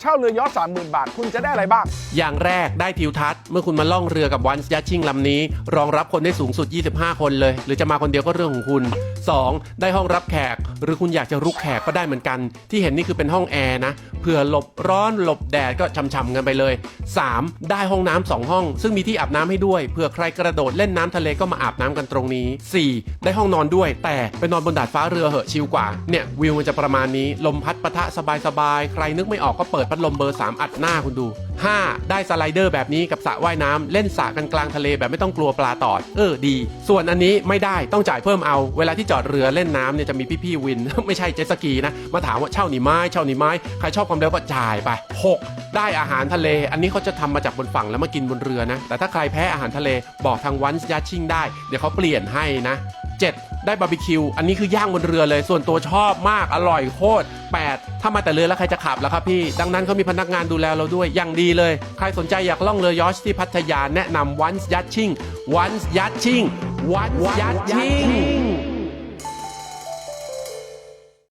เช่าเรือยอชต์30,000 บาท คุณจะได้อะไรบ้าง อย่างแรกได้ทิวทัศน์เมื่อคุณมาล่องเรือกับวันยัชชิ่งลำนี้ รองรับคนได้สูงสุด 25 คนเลย หรือจะมาคนเดียวก็เรื่องของคุณ 2. ได้ห้องรับแขก หรือคุณอยากจะรุกแขกก็ได้เหมือนกัน ที่เห็นนี่คือเป็นห้องแอร์นะเผื่อหลบร้อนหลบแดดก็ช่ำๆกันไปเลย 3. ได้ห้องน้ำสองห้อง ซึ่งมีที่อาบน้ำให้ด้วยเผื่อใครกระโดดเล่นน้ำทะเลก็มาอาบน้ำกันตรงนี้ 4. ได้ห้องนอนด้วย แต่ไปนอนบนดาดฟ้าเรือเหอะชิลกว่าเนี่ยวิวมันจะประมาณนี้ลมพัดปะทะสบายๆใครนึกไม่ออกก็เปิดพัดลมเบอร์ 3 อัดหน้าคุณดู 5. ได้สไลเดอร์แบบนี้กับสระว่ายน้ำเล่นสระกันกลางทะเลแบบไม่ต้องกลัวปลาตอด เออดี ส่วนอันนี้ไม่ได้ต้องจ่ายเพิ่มเอา เวลาที่จอดเรือเล่นน้ำเนี่ยจะมีพี่ๆวิน ไม่ใช่เจ็ตสกีนะ มาถามว่าเช่าหนีไม้เช่าหนีไม้ใครชอบความเร็วก็จ่ายไป 6. ได้อาหารทะเล อันนี้เขาจะทำมาจากบนฝั่งแล้วมากินบนเรือนะแต่ถ้าใครแพ้อาหารทะเลบอกทางวันยัชชิ่งได้เดี๋ยวเขาเปลี่ยนให้นะ 7. ได้บาร์บีคิว อันนี้คือย่างบนเรือเลย ส่วนตัวชอบมาก อร่อยโคตร 8. ถ้ามาแต่เรือแล้วใครจะขับล่ะครับพี่ ดังนั้นเขามีพนักงานดูแลเราด้วย อย่างดีเลย ใครสนใจอยากล่องเรือยอชที่พัทยาแนะนำวันยัชชิ่งวันยัชชิ่งวันยัชชิ่ง